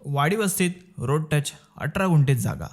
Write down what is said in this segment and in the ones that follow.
वाडी वस्तीत road touch अठरा गुंठेत जागा.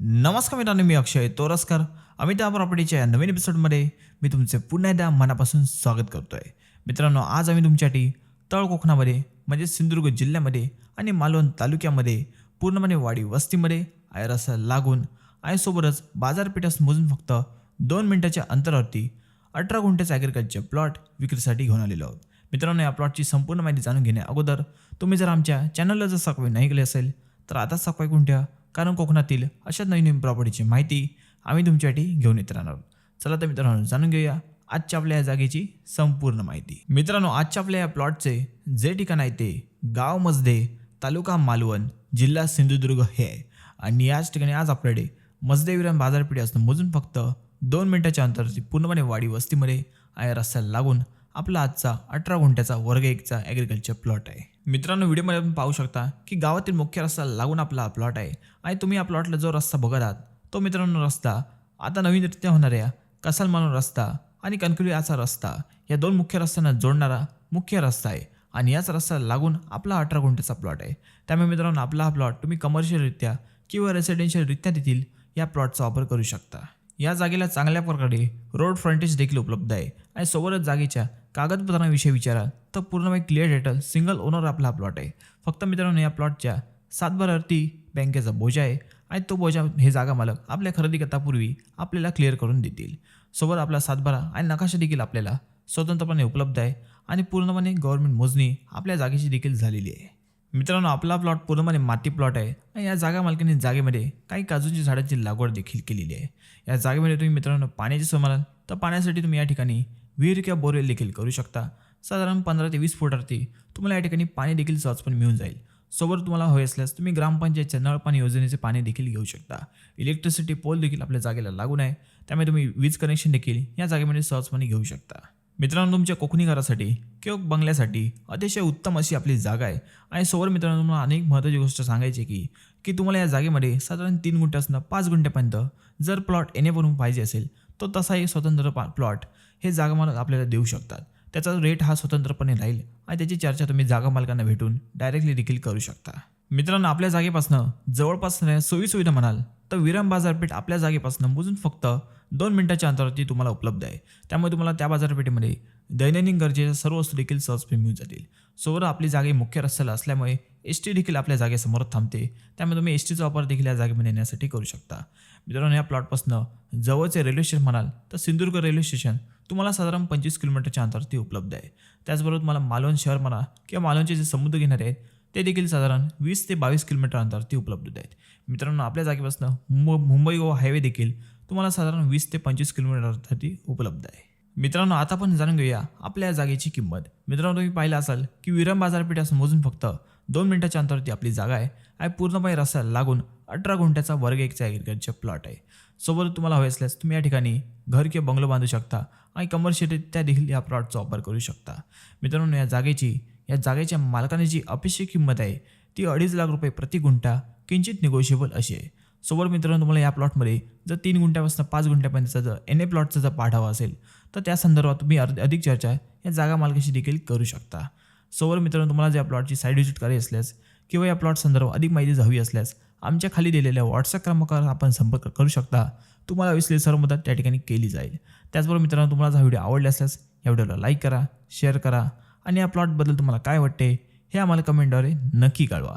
नमस्कार मित्रांनो मी अक्षय तोरसकर. अमिताभ प्रॉपर्टीच्या या नवीन एपिसोडमध्ये मी तुमचे पुन्हा एकदा मनापासून स्वागत करतो आहे मित्रांनो आज आम्ही तुमच्यासाठी तळ कोकणामध्ये म्हणजे सिंधुदुर्ग जिल्ह्यामध्ये आणि मालवण तालुक्यामध्ये पूर्णपणे वाडी वस्तीमध्ये आयरसला लागून आयसोबतच बाजारपेठास मोजून फक्त दोन मिनिटाच्या अंतरावरती अठरा गुंठ्याचा ॲग्रिकल्चर प्लॉट विक्रीसाठी घेऊन आलेलो आहोत. मित्रांनो या प्लॉटची संपूर्ण माहिती जाणून घेण्या अगोदर तुम्ही जर आमच्या चॅनलला जर सबस्क्राईब नाही केले असेल तर आता सबस्क्राईब करून ठेवा. कारण कोकणातील अशा नवीन नवीन प्रॉपर्टीची माहिती आम्ही तुमच्यासाठी घेऊन येत राहणार आहोत. चला तर मित्रांनो जाणून घेऊया आजच्या आपल्या या जागेची संपूर्ण माहिती. मित्रांनो आजच्या आपल्या या प्लॉटचे जे ठिकाण आहे ते गाव मजदे तालुका मालवण जिल्हा सिंधुदुर्ग हे आहे. आणि याच ठिकाणी आज आपल्याकडे मजदेविराम बाजारपेठे बाजारपेठी असणं मोजून फक्त दोन मिनिटाच्या अंतरची पूर्णपणे वाडी वस्तीमध्ये आहे रस्त्याला लागून आपला आजचा अठरा गुंठ्याचा वर्ग एकचा ॲग्रिकल्चर प्लॉट आहे. मित्रांनो व्हिडिओमध्ये आपण पाहू शकता की गावातील मुख्य रस्ता लागून आपला हा प्लॉट आहे आणि तुम्ही या प्लॉटला जो रस्ता बघत आहात तो मित्रांनो रस्ता आता नवीनरित्या होणाऱ्या कसालमान रस्ता आणि कणकवलीचा रस्ता या दोन मुख्य रस्त्यांना जोडणारा मुख्य रस्ता आहे आणि याच रस्त्याला लागून आपला अठरा गुंठ्याचा प्लॉट आहे. त्यामुळे मित्रांनो आपला हा प्लॉट तुम्ही कमर्शियलरित्या किंवा रेसिडेन्शियलरित्या देखील या प्लॉटचा वापर करू शकता. या जागेला चांगल्या प्रकारे रोड फ्रंटेज देखील उपलब्ध आहे आणि सोबतच जागेच्या कागदपत्रांविषयी विचाराल तर पूर्णपणे क्लिअर टायटल सिंगल ओनर आपला हा प्लॉट आहे. फक्त मित्रांनो या प्लॉटच्या सातभरावरती बँकेचा बोजा आहे आणि तो बोजा हे जागा मालक आपल्या खरेदी करतापूर्वी आपल्याला क्लिअर करून देतील. सोबत आपला सातबारा आणि नकाशा देखील आपल्याला स्वतंत्रपणे उपलब्ध आहे आणि पूर्णपणे गव्हर्नमेंट मोजणी आपल्या जागेची देखील झालेली आहे. मित्रांनो आपला प्लॉट पूर्णपणे माती प्लॉट आहे आणि या जागा मालकीने जागेमध्ये काही काजूची झाडांची लागवड देखील केलेली आहे. या जागेमध्ये तुम्ही मित्रांनो पाण्याची सोय तर पाण्यासाठी तुम्ही या ठिकाणी विहीर किंवा बोरवेल देखील करू शकता. साधारण पंधरा ते वीस फुटावरती तुम्हाला या ठिकाणी पाणी देखील सहजपणे मिळून जाईल. सोबत तुम्हाला हवे असल्यास तुम्ही ग्रामपंचायतच्या नळपाणी योजनेचे पाणी देखील घेऊ शकता. इलेक्ट्रिसिटी पोल देखील आपल्या जागेला लागून आहे. त्यामुळे तुम्ही वीज कनेक्शन देखील या जागेमध्ये सहजपणे घेऊ शकता. मित्रांनो तुमच्या कोकणी घरासाठी किंवा बंगल्यासाठी अतिशय उत्तम अशी आपली जागा आहे. आणि सोबत मित्रांनो तुम्हाला अनेक महत्त्वाची गोष्ट सांगायची की की तुम्हाला या जागेमध्ये साधारण तीन गुंठ्यासनं पाच गुंठ्यापर्यंत जर प्लॉट येणे पाहिजे असेल तर तसाही स्वतंत्र पा प्लॉट हे जागा मालक आपल्याला देऊ शकतात. त्याचा रेट हा स्वतंत्रपणे राहील आणि त्याची चर्चा तुम्ही जागा मालकांना भेटून डायरेक्टली देखील करू शकता. मित्रांनो आपल्या जागेपासनं जवळपास सोयीसुविधा म्हणाल तर विराम बाजारपेठ आपल्या जागेपासून मोजून फक्त दोन मिनिटाच्या अंतरावरती तुम्हाला उपलब्ध आहे. त्यामुळे तुम्हाला त्या बाजारपेठेमध्ये दैनंदिन गरजेच्या सर्व वस्तू देखील सहजपणे मिळून जातील. सोबत आपली जागे मुख्य रस्त्याला असल्यामुळे एस टी देखील आपल्या जागेसमोर थांबते. त्यामुळे तुम्ही एस टीचा वापर देखील या जागेमध्ये येण्यासाठी करू शकता. मित्रांनो या प्लॉटपासून जवळचे रेल्वे स्टेशन म्हणाल तर सिंधुदुर्ग रेल्वे स्टेशन तुम्हाला साधारण पंचवीस किलोमीटरच्या अंतरावरती उपलब्ध आहे. त्याचबरोबर तुम्हाला मालवण शहर म्हणा किंवा मालवणचे जे समुद्र किनारे आहेत ते देखील साधारण वीस ते बावीस किलोमीटर अंतरावरती उपलब्ध आहेत. मित्रांनो आपल्या जागेपासून मुंबई गोवा हायवे देखील तुम्हाला साधारण वीस ते पंचवीस किलोमीटर अंतरावरती उपलब्ध आहे. मित्रांनो आता आपण जाणून घेऊया आपल्या या जागेची किंमत. मित्रांनो तुम्ही पाहिलं असाल की विरम बाजारपेठ असं मोजून फक्त दोन मिनिटाच्या अंतरावरती आपली जागा आहे आणि पूर्णपणे रस्त्याला लागून अठरा गुंठ्याचा वर्ग एकचा ॲग्रिकल्चर प्लॉट आहे. सोबत तुम्हाला हवे असल्यास तुम्ही या ठिकाणी घर किंवा बंगलो बांधू शकता आणि कमर्शियलरित्या देखील या प्लॉटचा वापर करू शकता. मित्रांनो या जागेची या जागेच्या मालकाने जी अपेक्षित किंमत आहे ती अडीच लाख रुपये प्रति गुंठा किंचित निगोशिएबल अशी आहे. सोबत मित्रांनो तुम्हाला या प्लॉटमध्ये जर तीन गुंठ्यापासून पाच गुंठ्यापर्यंतचा जर एन ए प्लॉटचा जर पाठावा असेल तर त्या संदर्भात तुम्ही अधिक चर्चा या जागा मालकाशी देखील करू शकता. सोबत मित्रांनो तुम्हाला या प्लॉटची साईड व्हिजिट करायची असल्यास किंवा या प्लॉट संदर्भात अधिक माहिती हवी असल्यास आमच्या खाली दिलेल्या व्हॉट्सअप क्रमांकावर आपण संपर्क करू शकता. तुम्हाला विसले सर्व मदत त्या ठिकाणी केली जाईल. त्याचबरोबर मित्रांनो तुम्हाला हा व्हिडिओ आवडला असल्यास या व्हिडिओला लाईक करा शेअर करा आणि या प्लॉटबद्दल तुम्हाला काय वाटते हे आम्हाला कमेंटद्वारे नक्की कळवा.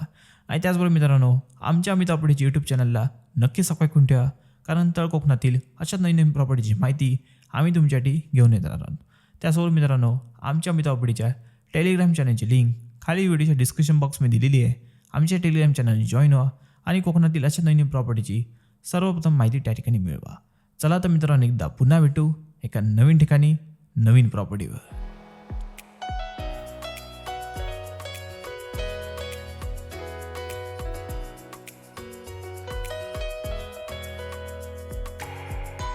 आणि त्याचबरोबर मित्रांनो आमच्या अमित यूट्यूब चॅनलला नक्की सबस्क्राईब करून ठेवा. कारण तळ कोकणातील अशा नवीन नवीन प्रॉपर्टीची माहिती आम्ही तुमच्यासाठी घेऊन येणार आहोत. त्यासोबत मित्रांनो आमच्या अमित टेलिग्राम चॅनलची लिंक खाली व्हिडिओच्या डिस्क्रिप्शन बॉक्समध्ये दिलेली आहे. आमच्या टेलिग्राम चॅनल जॉईन व्हा आणि कोकणातील अशा नवीन नवीन प्रॉपर्टीची सर्वप्रथम माहिती त्या ठिकाणी मिळवा. चला तर मित्रांनो एकदा पुन्हा भेटू एका नवीन ठिकाणी नवीन प्रॉपर्टीवर